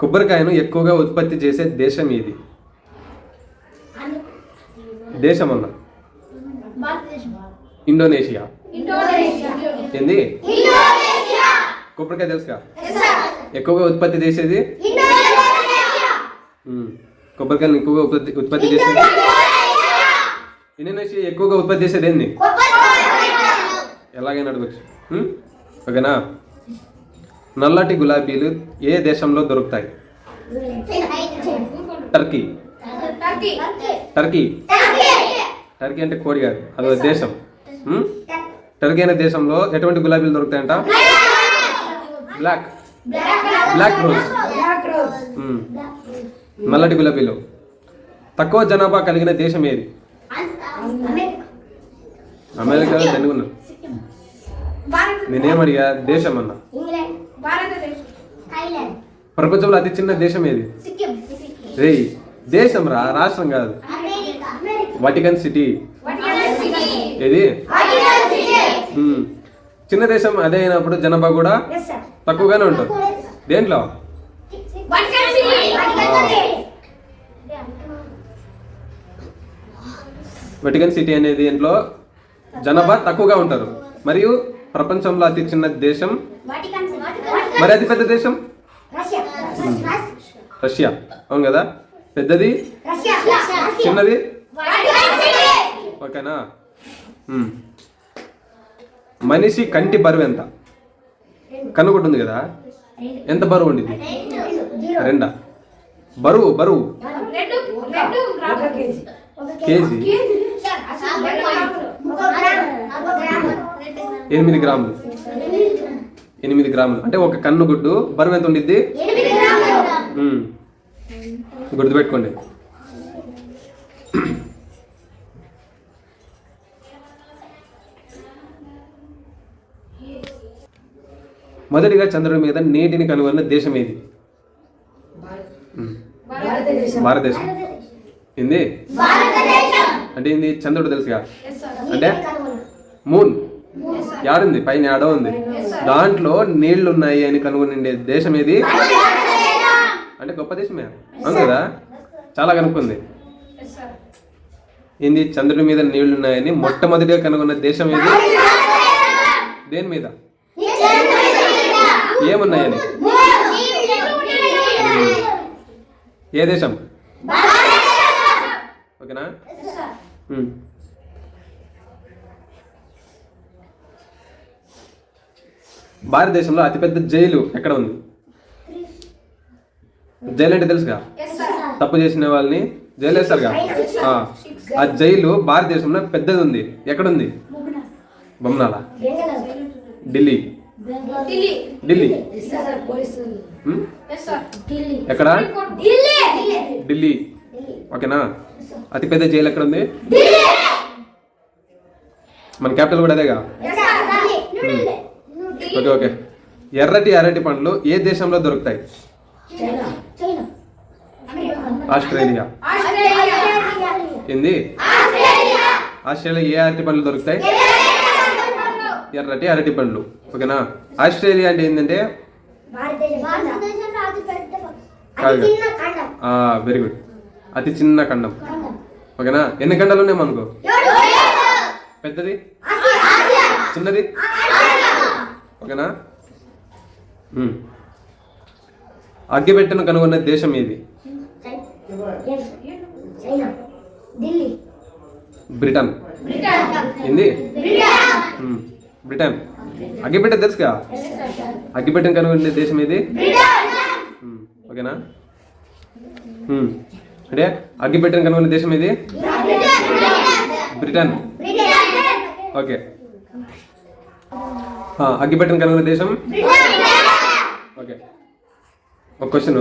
కొబ్బరికాయను ఎక్కువగా ఉత్పత్తి చేసే దేశం ఏది? దేశం అన్న. ఇండోనేషియా. ఏంది? కొబ్బరికాయ తెలుసుగా? ఎక్కువగా ఉత్పత్తి చేసేది. కొబ్బరికాయలు ఎక్కువగా ఉత్పత్తి ఉత్పత్తి చేసేది? ఇండోనేషియా. ఎక్కువగా ఉత్పత్తి చేసేది ఏంది? ఎలాగైనా అడగచ్చు? ఓకేనా? నల్లటి గులాబీలు ఏ దేశంలో దొరుకుతాయి? టర్కీ. టర్కీ. టర్కీ. అంటే కోడి కాదు అదో దేశం? టర్కీ అనే దేశంలో ఎటువంటి గులాబీలు దొరుకుతాయంట? బ్లాక్. బ్లాక్. రోజ్. నల్లటి గులాబీలు. తక్కువ జనాభా కలిగిన దేశం ఏది? అమెరికా. తెలుగున్నారు నేనేం అడిగా? దేశం అన్న. ప్రపంచంలో అతి చిన్న దేశం ఏది? రేయ్ దేశం రా రాష్ట్రం కాదు. వటికన్ సిటీ ఏది. చిన్న దేశం అదే అయినప్పుడు జనాభా కూడా తక్కువగానే ఉంటుంది. దేంట్లో? వటికన్ సిటీ అనే దీంట్లో జనాభా తక్కువగా ఉంటారు. మరియు ప్రపంచంలో అతి చిన్న దేశం మరి అతి పెద్ద దేశం? రష్యా. అవును కదా? పెద్దది? చిన్నది? ఓకేనా. మనిషి కంటి బరువు ఎంత? కనుగొట్టు ఉంది కదా? ఎంత బరువు ఉండిద్ది? రెండా. బరువు బరువు. కేజీ. ఎనిమిది గ్రాములు. ఎనిమిది గ్రాములు. అంటే ఒక కన్ను గుడ్డు బరువు ఎంత ఉండిద్ది. గుర్తుపెట్టుకోండి. మొదటిగా చంద్రుడి మీద నీటిని కనుగొన్న దేశం ఏది. భారతదేశం. ఏంది అంటే ఏంది చంద్రుడు తెలుసుగా? అంటే? మూన్ యాడుంది పైన యాడో ఉంది. దాంట్లో నీళ్ళు ఉన్నాయి అని కనుగొని దేశం ఏది? అంటే గొప్ప దేశమే అవును కదా? చాలా కనుక్కుంది. ఏంది? చంద్రుడి మీద నీళ్ళు ఉన్నాయని మొట్టమొదటిగా కనుగొన్న దేశం ఏది? దేని మీద? ఏమున్నాయని? ఏ దేశం? ఓకేనా. భారతదేశంలో అతిపెద్ద జైలు ఎక్కడ ఉంది? జైలు అంటే తెలుసుగా తప్పు చేసిన వాళ్ళని జైలు వేస్తారుగా? ఆ. ఆ జైలు భారతదేశంలో పెద్దది ఉంది ఎక్కడ ఉంది బొమ్మనాల ఢిల్లీ. ఢిల్లీ? ఎక్కడ? ఢిల్లీ. ఓకేనా? అతిపెద్ద జైలు ఎక్కడ ఉంది మన క్యాపిటల్ కూడా అదేగా? Okay okay. ఎర్రటి అరటి పండ్లు ఏ దేశంలో దొరుకుతాయి? ఆస్ట్రేలియా. ఏంది? ఆస్ట్రేలియా. ఏ అరటి పండ్లు దొరుకుతాయి? ఎర్రటి అరటి పండ్లు. ఓకేనా? ఆస్ట్రేలియా అంటే ఏంటంటే వెరీ గుడ్ అతి చిన్న ఖండం ఓకేనా? ఎన్ని ఖండాలు ఉన్నాయి మనకు? పెద్దది? చిన్నది? ఓకేనా. అగ్గిపెట్టెను కనుగొన్న దేశం ఏది? China Delhi Britain. ఏంది. బ్రిటన్. అగ్గిపెట్టె తెలుసుగా అగ్గిపెట్టెను కనుగొన్న దేశం ఏది? ఉమ్. ఓకేనా. అంటే అగ్గిపెట్టెను కనుగొన్న దేశం ఏది? బ్రిటన్. ఓకే. ఆ, అగ్గిపెట్టెను కనుగొన్న దేశం? ఓకే. ఒక క్వశ్చన్.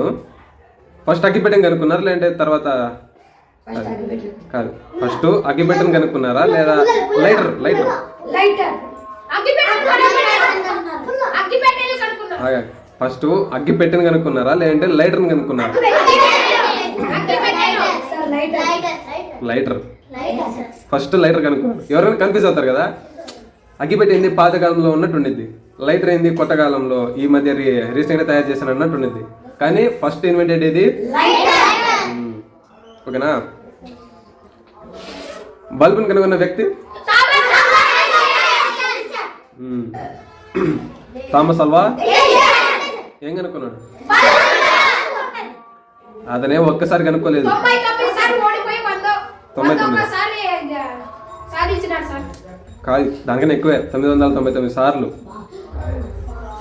ఫస్ట్ అగ్గిపెట్టెను కనుక్కున్నారా లేదంటే తర్వాత కాదు. ఫస్ట్ అగ్గిపెట్టెను కనుక్కున్నారా లేదా లైటర్ లైటర్? ఫస్ట్ అగ్గిపెట్టెను కనుక్కున్నారా లేదంటే లైటర్ని కనుక్కున్నారా? లైటర్. ఫస్ట్ లైటర్ కనుక్కున్నారు. ఎవరైనా కన్ఫ్యూజ్ అవుతారు కదా? అగ్గిపెట్టి ఏంది పాతకాలంలో ఉన్నట్టు ఉండిద్ది లైటర్ ఏంది కొత్త కాలంలో ఈ మధ్య రీ రీసెంట్గా తయారు చేశాను అన్నట్టు ఉండిద్ది కానీ ఫస్ట్ ఇన్వెంటెడ్ ఉమ్. ఓకేనా? బల్బుని కనుగొన్న వ్యక్తి. Thomas Alva. ఏం కనుక్కున్నాడు? అతనే ఒక్కసారి కనుక్కోలేదు. తొంభై తొమ్మిది కాదు దానికన్నా ఎక్కువే. తొమ్మిది వందల తొంభై తొమ్మిది సార్లు.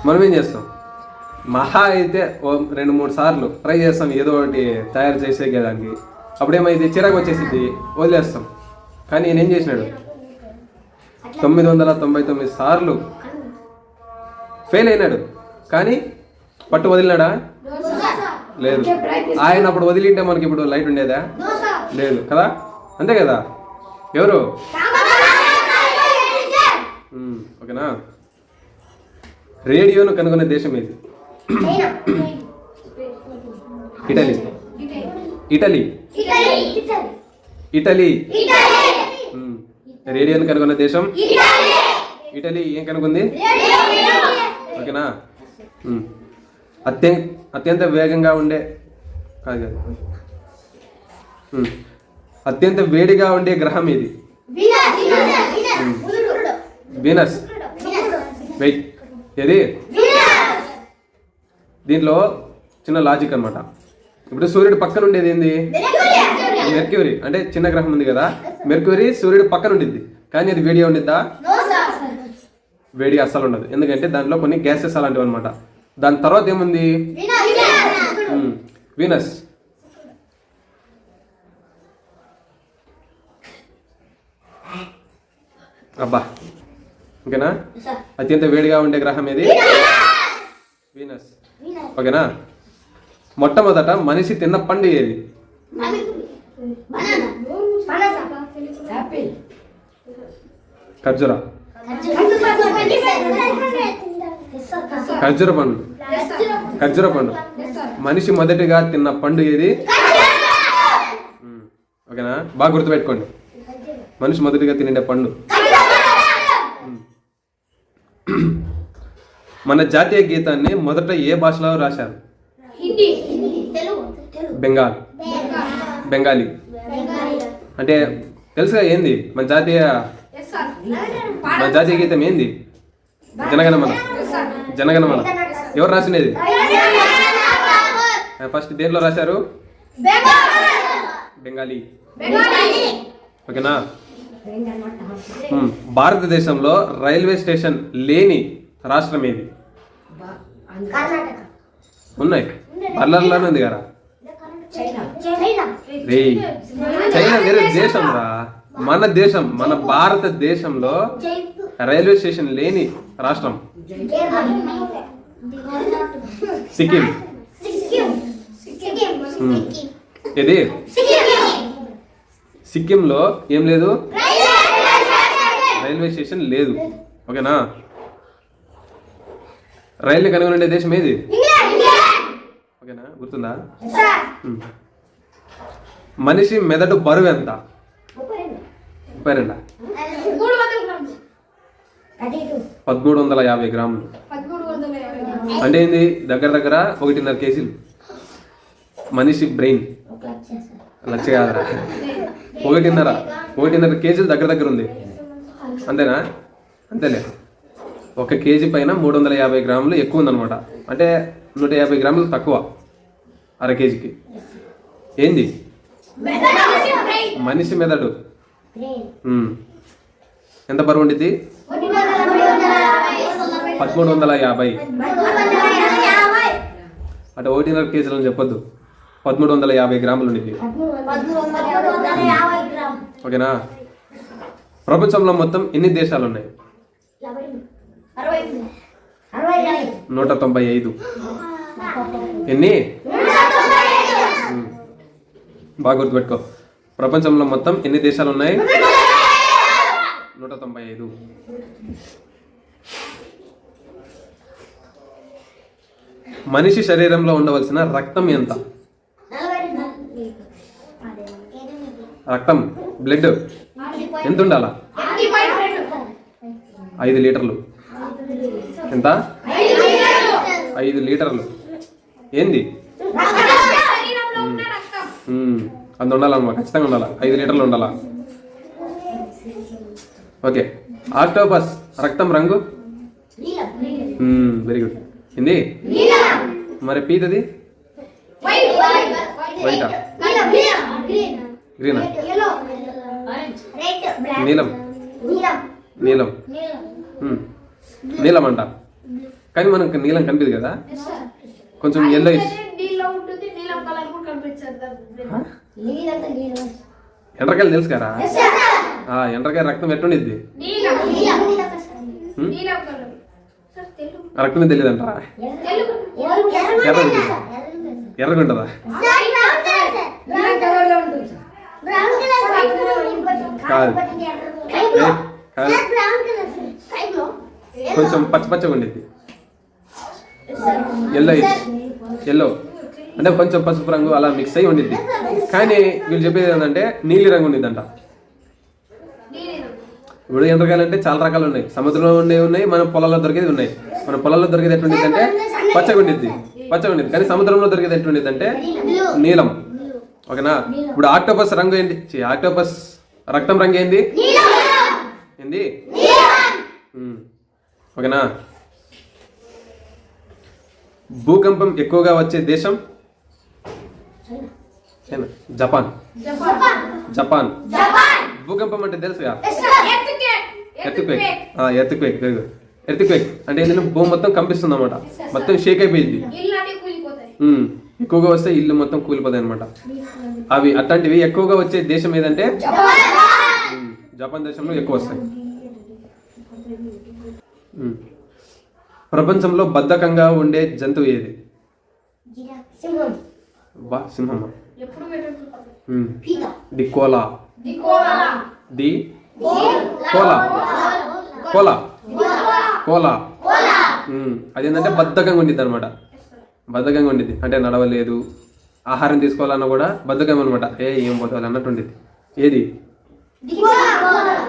మనం ఏం చేస్తాం? మహా అయితే ఓ రెండు మూడు సార్లు ట్రై చేస్తాం ఏదో ఒకటి తయారు చేసే దానికి అప్పుడేమైంది చిరాకు వచ్చేసింది వదిలేస్తాం. కానీ ఏం చేసినాడు? తొమ్మిది వందల తొంభై తొమ్మిది సార్లు ఫెయిల్ అయినాడు. కానీ పట్టు వదిలినాడా? లేదు. ఆయన అప్పుడు వదిలింటే మనకి ఇప్పుడు లైట్ ఉండేదా? లేదు కదా? అంతే కదా? ఎవరు? ఓకేనా? రేడియోను కనుగొనే దేశం ఏది ఇటలీ. ఇటలీ. ఇటలీ. రేడియోను కనుగొన్న దేశం? ఇటలీ. ఏం కనుగొంది? ఓకేనా? అత్యంత అత్యంత వేగంగా ఉండే కాదు అత్యంత వేడిగా ఉండే గ్రహం ఇది వీనస్. వెయిట్. ఏది? దీంట్లో చిన్న లాజిక్ అన్నమాట. ఇప్పుడు సూర్యుడు పక్కన ఉండేది ఏంది? మెర్క్యూరీ అంటే చిన్న గ్రహం ఉంది కదా. మెర్క్యూరీ సూర్యుడు పక్కన ఉండిద్ది. కానీ అది వేడిగా ఉండిద్దా? వేడి అస్సలు ఉండదు. ఎందుకంటే దాంట్లో కొన్ని గ్యాసెస్ అలాంటివి అనమాట దాని తర్వాత ఏముంది? వీనస్ అబ్బా. ఓకేనా అత్యంత వేడిగా ఉండే గ్రహం ఏది? వీనస్ ఓకేనా? మొట్టమొదట మనిషి తిన్న పండు ఏది? ఖర్జూర. ఖర్జూర పండు. ఖర్జూర పండు. మనిషి మొదటిగా తిన్న పండు ఏది? ఓకేనా? బాగా గుర్తుపెట్టుకోండి. మనిషి మొదటిగా తినే పండు. మన జాతీయ గీతాన్ని మొదట ఏ భాషలో రాశారు? హిందీ. బెంగాల్. బెంగాలీ. అంటే తెలుసుగా ఏంది? మన జాతీయ మన జాతీయ గీతం ఏంది? జనగణమన. జనగణమన. ఎవరు రాసినది? ఫస్ట్ దేంట్లో రాశారు? బెంగాలీ. ఓకేనా? భారతదేశంలో రైల్వే స్టేషన్ లేని రాష్ట్రం ఏది? కర్ణాటక. ఉన్నాయి. పర్లర్లోనే ఉంది కదా? చైనా. రే చైనా వేరే దేశం రా. మన దేశం మన భారతదేశంలో రైల్వే స్టేషన్ లేని రాష్ట్రం. సిక్కిం. సిక్కిం. సిక్కిం. ఉమ్. ఇది సిక్కింలో ఏం లేదు? రైల్వే స్టేషన్ లేదు. ఓకేనా? రైల్ని కనుగొనే దేశం ఏది? ఓకేనా? గుర్తుందా. మనిషి మెదడు బరువు ఎంత? ముప్పై రెండా. మూడు వందల గ్రాములు. పదమూడు వందల యాభై గ్రాములు. పదమూడు వందల యాభై గ్రాములు అంటే ఏంది? దగ్గర దగ్గర ఒకటిన్నర కేజీలు. మనిషి బ్రెయిన్. లక్ష కాదురా. ఒకటిన్నర ఒకటిన్నర కేజీలు దగ్గర దగ్గర ఉంది. అంతేనా? అంతేలే. ఒక కేజీ పైన మూడు వందల యాభై గ్రాములు ఎక్కువ ఉందన్నమాట. అంటే నూట యాభై గ్రాములు తక్కువ అర కేజీకి. ఏంది? మనిషి మెదడు. ఎంత బరువు ఉండిద్ది? పదమూడు వందల యాభై. అంటే ఒకటిన్నర కేజీలు అని చెప్పొద్దు. పదమూడు వందల యాభై గ్రాములు ఉండిద్ది. ఓకేనా? ప్రపంచంలో మొత్తం ఎన్ని దేశాలు ఉన్నాయి నూట తొంభై ఐదు. ఎన్ని. బాగా గుర్తుపెట్టుకో. ప్రపంచంలో మొత్తం ఎన్ని దేశాలు ఉన్నాయి నూట తొంభై ఐదు. మనిషి శరీరంలో ఉండవలసిన రక్తం ఎంత? రక్తం బ్లడ్ ఎంత ఉండాలా? ఐదు లీటర్లు. ఎంత? ఐదు లీటర్లు. ఏంది. అంత ఉండాలన్నమాట ఖచ్చితంగా ఉండాలా. ఐదు లీటర్లు ఉండాలా? ఓకే. ఆక్టోపస్ రక్తం రంగు? వెరీ గుడ్ ఏంది? మరి పీతది? వైట్ గ్రీన్ నీలం. నీలం. నీలం అంట కానీ మనకు నీలం కనిపిదు కదా? కొంచెం ఎల్లో ఎండ్రకాయలు తెలుసు కదా? ఆ, ఎండ్రకాయ రక్తం ఎట్టుండిద్ది? నీలం. నీలం. మ్మ్? నీలం కలర్. సార్ తెలుగు. ఆ రక్తం తెలియదు అంటారా తెలుగు. ఎర్రది ఎర్రగా ఉంటుందా బ్రౌన్ కలర్లో ఉంటుంది. బ్రౌన్ కలర్ కాదు. కాదు కొంచెం పచ్చ పచ్చగా ఉండిద్ది ఎల్లో ఎల్లో అంటే కొంచెం పసుపు రంగు అలా మిక్స్ అయ్యి ఉండిద్ది కానీ వీళ్ళు చెప్పేది ఏంటంటే నీలి రంగు ఉండిద్దంట ఇప్పుడు ఎండ్రకాయలు అంటే చాలా రకాలు ఉన్నాయి. సముద్రంలో ఉండేవి ఉన్నాయి మన పొలాల్లో దొరికేది ఉన్నాయి. మన పొలాల్లో దొరికేది ఎట్లుండిద్ది అంటే పచ్చగా ఉండిద్ది పచ్చగా ఉండిద్ది కానీ సముద్రంలో దొరికేది ఎట్లుండిద్ది అంటే నీలం. ఓకేనా? ఇప్పుడు ఆక్టోపస్ రంగు ఏంటి? ఆక్టోపస్ రక్తం రంగు ఏంది? ఏంది. ఓకేనా? భూకంపం ఎక్కువగా వచ్చే దేశం? జపాన్. జపాన్. భూకంపం అంటే తెలుసుగా? Earthquake. Earthquake. Very good earthquake. అంటే ఏంటంటే భూమి మొత్తం కంపిస్తుంది అనమాట మొత్తం షేక్ అయిపోయింది. ఎక్కువగా వస్తే ఇల్లు మొత్తం కూలిపోతాయి అనమాట అవి అట్లాంటివి ఎక్కువగా వచ్చే దేశం ఏదంటే? జపాన్ దేశంలో ఎక్కువ వస్తాయి. ప్రపంచంలో బద్ధకంగా ఉండే జంతువు ఏది? సింహం. బా సింహమ్మ the koala. The koala. Koala. Koala. అదేంటంటే బద్ధకంగా ఉండిద్ది అనమాట బద్ధకంగా ఉండిద్ది. అంటే నడవలేదు. ఆహారం తీసుకోవాలన్నా కూడా బద్ధకం అనమాట ఏ ఏం పోతావాలి అన్నట్టు ఉండిద్ది. ఏది?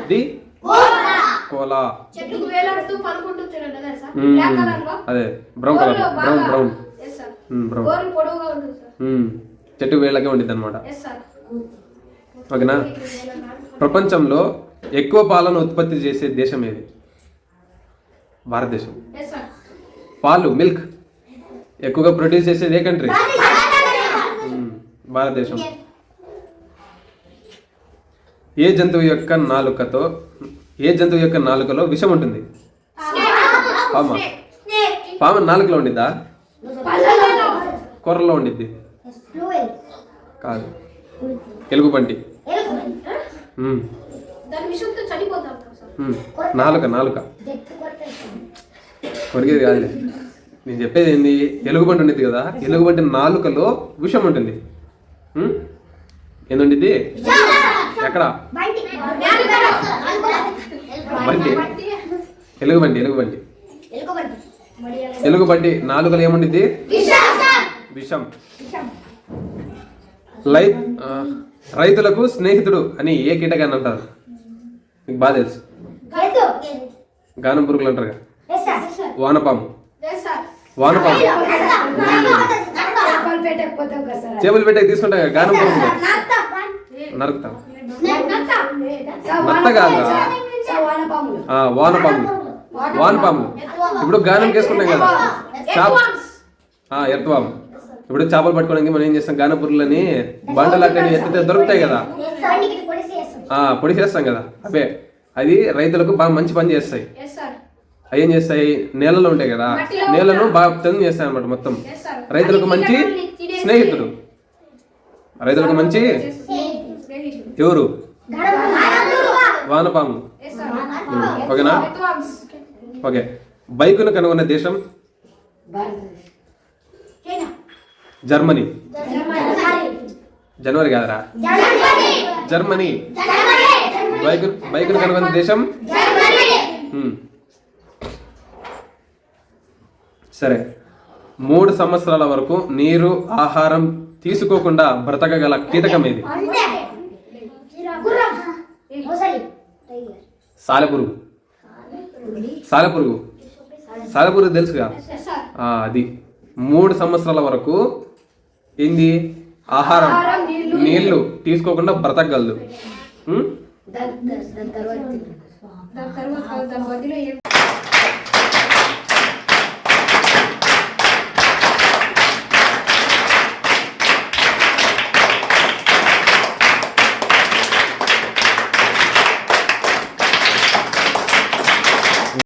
ది కోలా అదే brown colour brown brown. Brown. చెట్టు వేళ్ళకే ఉండిద్ది అనమాట ఓకేనా? ప్రపంచంలో ఎక్కువ పాలను ఉత్పత్తి చేసే దేశం ఏది? భారతదేశం. పాలు మిల్క్. ఎక్కువగా ప్రొడ్యూస్ చేసేది ఏ కంట్రీ. భారతదేశం. ఏ జంతువు యొక్క నాలుకతో ఏ జంతువు యొక్క నాలుకలో విషం ఉంటుంది? పామ. పామ నాలుకలో ఉండిద్దా? కూరలో ఉండిద్ది. కాదు. ఎలుగుబంటి బంటి. నాలుక నాలుక. కొరిగేది కాదులే. నేను చెప్పేది ఏంది? ఎలుగుబంటి ఉండిద్ది కదా. ఎలుగుబంటి నాలుకలో విషం ఉంటుంది. మ్మ్? ఎక్కడ? ఎక్కడ బంటి బంటి ఎలుగుబంటి ఎలుగుబంటి ఎలుకబంటి ఎలుగుబంటి నాలుకలు ఏముండిద్ది? విషం. లై రైతులకు స్నేహితుడు అని ఏ కీటకాన్ని అంటారు? మీకు బాగా తెలుసు. గానం పురుగులు అంటారు వానపాము. వానపాము. చేపలు పెట్టే తీసుకుంటాం గానం పురుగులు నరుకుతాం. నత్త కాదు వానపాములు. వానపాములు. వానపాములు. ఇప్పుడు గానం చేసుకుంటాం కదా. ఎర్తవాము ఇప్పుడు చేపలు పట్టుకోవడానికి మనం ఏం చేస్తాం? గాన పురుగులని బండలు అట్లా ఎత్తితే దొరుకుతాయి కదా. పొడి చేస్తాం కదా. అవే అది రైతులకు బాగా మంచి పని చేస్తాయి. అవి ఏం చేస్తాయి? నేలలో ఉంటాయి కదా. నేలను బాగా తెంగు చేస్తాయి అనమాట మొత్తం. రైతులకు మంచి స్నేహితుడు. రైతులకు మంచి ఎవరు? వానపాము ఓకేనా? ఓకే. బైకును కనుగొన్న దేశం? జర్మనీ. జర్మనీ. జనవరి కాదరా? జర్మనీ. బైక్ బైకును కనుగొన్న దేశం. సరే. మూడు సంవత్సరాల వరకు నీరు ఆహారం తీసుకోకుండా బ్రతకగల కీటకం ఏది? సాలెపురుగు. సాలెపురుగు. సాలెపురుగు తెలుసుగా? అది. మూడు సంవత్సరాల వరకు ఏంది? ఆహారం. నీళ్ళు. తీసుకోకుండా బ్రతకగలదు.